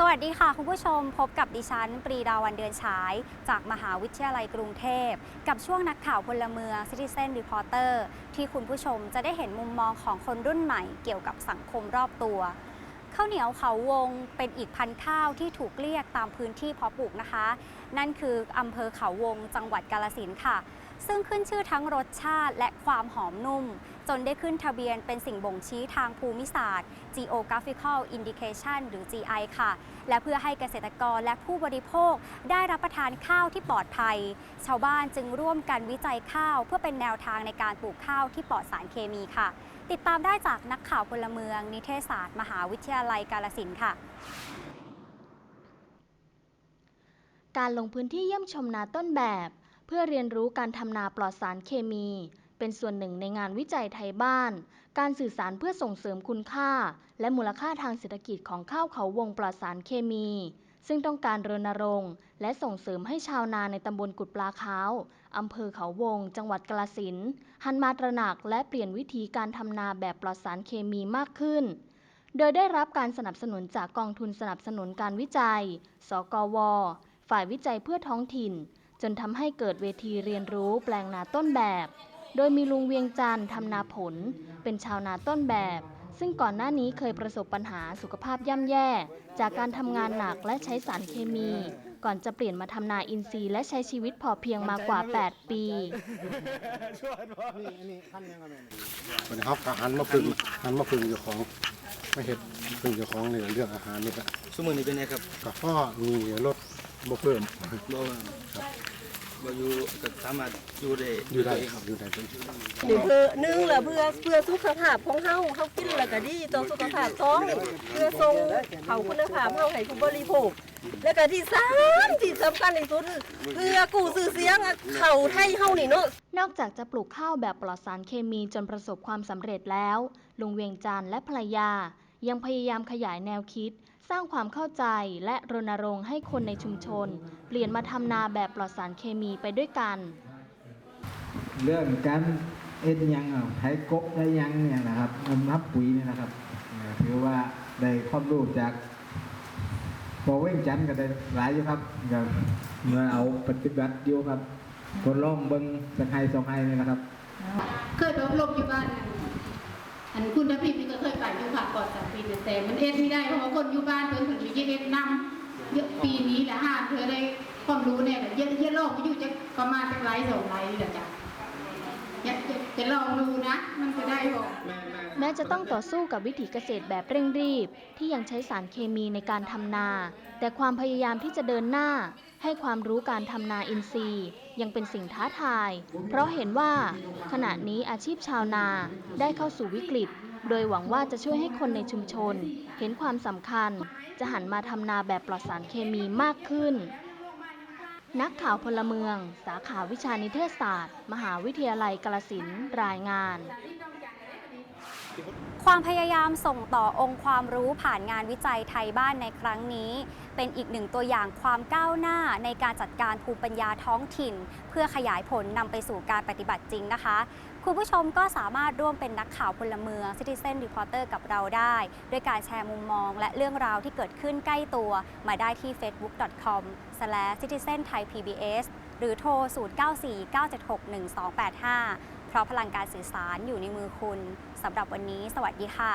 สวัสดีค่ะ คุณผู้ชมพบกับดิฉัน ปรีดาวันเดือนฉาย จากมหาวิทยาลัยกรุงเทพ กับช่วงนักข่าวพลเมือง Citizen Reporter ที่คุณผู้ชมจะได้เห็นมุมมองของคนรุ่นใหม่เกี่ยวกับสังคมรอบตัวข้าวเหนียวเขาวงเป็นอีกพันธุ์ข้าวที่ถูกเรียกตามพื้นที่เพาะปลูกนะคะ นั่นคืออำเภอเขาวงจังหวัดกาลสินค่ะ ซึ่งขึ้นชื่อทั้งรสชาติและความหอมนุ่ม จนได้ขึ้นทะเบียนเป็นสิ่งบ่งชี้ทางภูมิศาสตร์ Geographical Indication หรือ GI ค่ะ และเพื่อให้เกษตรกรและผู้บริโภคได้รับประทานข้าวที่ปลอดภัย ชาวบ้านจึงร่วมกันวิจัยข้าว เพื่อเป็นแนวทางในการปลูกข้าวที่ปลอดสารเคมีค่ะ ติดตามได้จากนักข่าวพลเมือง นิเทศศาสตร์ มหาวิทยาลัยกาลสินธุ์ค่ะการลงพื้นที่เยี่ยมชมนาต้นแบบ เพื่อเรียนรู้การทำนาปลอดสารเคมี เป็นส่วนหนึ่งในงานวิจัยไทยบ้าน การสื่อสารเพื่อส่งเสริมคุณค่า และมูลค่าทางเศรษฐกิจของข้าวเขาวงปลอดสารเคมี ซึ่งต้องการรณรงค์ และส่งเสริมให้ชาวนาในตำบลกุดปลาขาวอำเภอเขาวง จังหวัดกาฬสินธุ์หันมาตระหนักและเปลี่ยนวิธีการทำนาแบบปลอดสารเคมีมากขึ้นโดยได้รับการสนับสนุนจากกองทุนสนับสนุนการวิจัย สกว ฝ่ายวิจัยเพื่อท้องถิ่น จนทำให้เกิดเวทีเรียนรู้แปลงนาต้นแบบ โดยมีลุงเวียงจันทร์ทำนาผล เป็นชาวนาต้นแบบ ซึ่งก่อนหน้านี้เคยประสบปัญหาสุขภาพย่ำแย่ จากการทำงานหนักและใช้สารเคมี ก่อนจะเปลี่ยนมาทำนาอินทรีย์และใช้ชีวิตพอเพียงมากว่า 8 ปีวันนี้เขาก็หันมาพึ่งหันมาพึ่งเจ้าของไม่เห็ดพึ่งเจ้าของในเรื่องอาหารนี่ก็สมือนี้เป็นไงครับกับพ่อมีรถ บ่เพิ่มบ่บ่อยู่ก็สามารถอยู่ได้อยู่ได้วตัวเงครับอยู่ได้เป็นหนึ่งเพื่อหนึ่งแหละเพื่อเพื่อสุขภาพของเฮาเฮากินแล้วก็ดีต่อสุขภาพท้องเพื่อทรงเขาคุณภาพเฮาให้ผู้บริโภค แล้วก็ที่สามที่สำคัญที่สุดเพื่อกู้ชื่อเสียงเขาไทยเฮานี่เนาะนอกจากจะปลูกข้าวแบบปลอดสารเคมีจนประสบความสำเร็จแล้ว ลุงเวียงจันทร์และภรรยา ยังพยายามขยายแนวคิด สร้างความเข้าใจและรณรงค์ให้คนในชุมชน เปลี่ยนมาทำนาแบบปลอดสารเคมีไปด้วยกัน เรื่องการเอ็ดหยังอะไถกบได้หยังเนี่ยนะครับนำนับปุ๋ยเนี่ยนะครับเอ่อถือว่าได้ความรู้จากพอเว้งจันทร์ก็ได้หลายอยู่ครับก็เมื่อเอาปฏิบัติอยู่ครับทดลองเบิ้งสักไห้สองไห้นี่นะครับ เคยไปอบรมอยู่บ้านอัน คุณพิมนี่ก็เคยไปอยู่ค่ะก่อนสามปีแต่มันเอ็ดไม่ได้เพราะว่าคนอยู่บ้านเพิ่นถึงจะเอ็ดนำเยอะปีนี้แหละห้าเธอได้ความรู้เนี่ยเยอะเยอะโลกไปอยู่จะประมาณจะไลฟ์สองไลฟ์นี่แหละจ้ะอจะจะลองดูนะ มันจะได้บอกแม้จะต้องต่อสู้กับวิถีเกษตรแบบเร่งรีบ ที่ยังใช้สารเคมีในการทำนา แต่ความพยายามที่จะเดินหน้า ให้ความรู้การทำนาอินทรีย์ ยังเป็นสิ่งท้าทาย เพราะเห็นว่า ขณะนี้อาชีพชาวนาได้เข้าสู่วิกฤต โดยหวังว่าจะช่วยให้คนในชุมชน เห็นความสำคัญ จะหันมาทำนาแบบปลอดสารเคมีมากขึ้น นักข่าวพลเมือง สาขาวิชานิเทศศาสตร์ มหาวิทยาลัยกาลสินรายงาน ความพยายามส่งต่อองค์ความรู้ผ่านงานวิจัยไทยบ้านในครั้งนี้ เป็นอีกหนึ่งตัวอย่างความก้าวหน้าในการจัดการภูมิปัญญาท้องถิ่น เพื่อขยายผลนำไปสู่การปฏิบัติจริงนะคะ คุณผู้ชมก็สามารถร่วมเป็นนักข่าวพลเมือง Citizen Reporter กับเราได้ ด้วยการแชร์มุมมองและเรื่องราวที่เกิดขึ้นใกล้ตัวมาได้ที่ facebook.com/citizenthaipbs หรือโทร 0949761285 ราะพลังการสื่อสารอยู่ในมือคุณสำหรับวันนี้ สวัสดีค่ะ